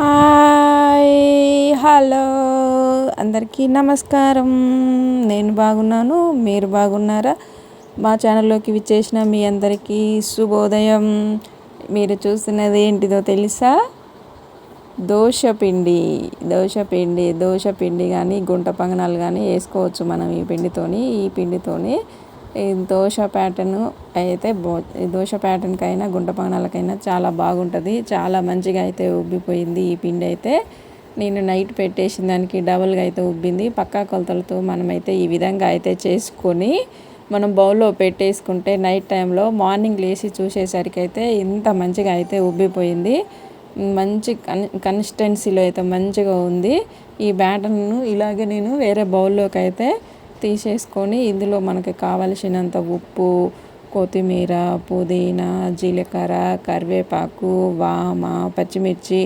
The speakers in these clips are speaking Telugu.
Hi hello. అందరికీ నమస్కారం. నేను బాగున్నాను మీరు బాగున్నారా? మా ఛానల్లోకి విచ్చేసిన మీ అందరికీ శుభోదయం. మీరు చూస్తున్నది ఏంటిదో తెలుసా? దోశపిండి. దోశపిండి దోశపిండి కానీ గుంట పంగనాలు కానీ వేసుకోవచ్చు మనం ఈ పిండితోని ఈ పిండితోని. ఈ దోశ ప్యాటర్న్ అయితే బో దోశ ప్యాటర్న్కైనా గుంటపానాలకైనా చాలా బాగుంటుంది. చాలా మంచిగా అయితే ఉబ్బిపోయింది ఈ పిండి అయితే. నేను నైట్ పెట్టేసిన దానికి డబుల్గా అయితే ఉబ్బింది. పక్కా కొలతలతో మనమైతే ఈ విధంగా అయితే చేసుకొని మనం బౌల్లో పెట్టేసుకుంటే నైట్ టైంలో మార్నింగ్ లేచి చూసేసరికి అయితే ఇంత మంచిగా అయితే ఉబ్బిపోయింది. మంచి కన్ కన్సిస్టెన్సీలో అయితే మంచిగా ఉంది. ఈ బ్యాటర్ను ఇలాగే నేను వేరే బౌల్లోకి అయితే తీసేసుకొని ఇందులో మనకి కావలసినంత ఉప్పు కొత్తిమీర పుదీనా జీలకర్ర కరివేపాకు వామ పచ్చిమిర్చి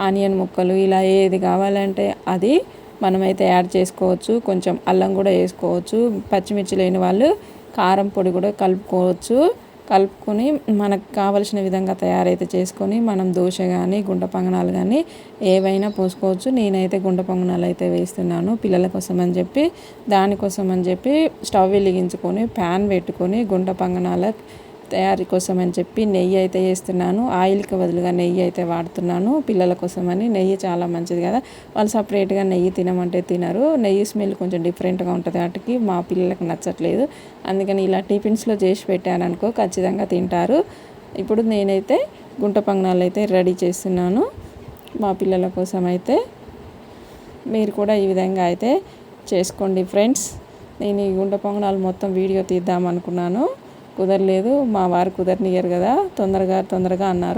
ఆనియన్ ముక్కలు ఇలా ఏది కావాలంటే అది మనమైతే యాడ్ చేసుకోవచ్చు. కొంచెం అల్లం కూడా వేసుకోవచ్చు. పచ్చిమిర్చి లేని వాళ్ళు కారం పొడి కూడా కలుపుకోవచ్చు. కలుపుకొని మనకు కావలసిన విధంగా తయారైతే చేసుకొని మనం దోశ కానీ గుంట పొంగనాలు కానీ ఏవైనా పోసుకోవచ్చు. నేనైతే గుంట పొంగనాలు అయితే వేస్తున్నాను పిల్లల కోసం అని చెప్పి. దానికోసం అని చెప్పి స్టవ్ వెలిగించుకొని ప్యాన్ పెట్టుకొని గుంట పొంగనాల తయారీ కోసం అని చెప్పి నెయ్యి అయితే వేస్తున్నాను. ఆయిల్కి బదులుగా నెయ్యి అయితే వాడుతున్నాను పిల్లల కోసం అని నెయ్యి చాలా మంచిది కదా. వాళ్ళు సపరేట్గా నెయ్యి తినమంటే తినరు. నెయ్యి స్మెల్ కొంచెం డిఫరెంట్గా ఉంటుంది వాటికి. మా పిల్లలకు నచ్చట్లేదు. అందుకని ఇలా టిఫిన్స్లో చేసి పెట్టాను ఖచ్చితంగా తింటారు. ఇప్పుడు నేనైతే గుంట పంగనాలు అయితే రెడీ చేస్తున్నాను. మా పిల్లల కోసం అయితే మీరు కూడా ఈ విధంగా అయితే చేసుకోండి ఫ్రెండ్స్. నేను ఈ గుంట పొంగనాలు మొత్తం వీడియో తీద్దాం అనుకున్నాను కుదరలేదు మా వారు కుదరనియరు కదా తొందరగా తొందరగా అన్నారు.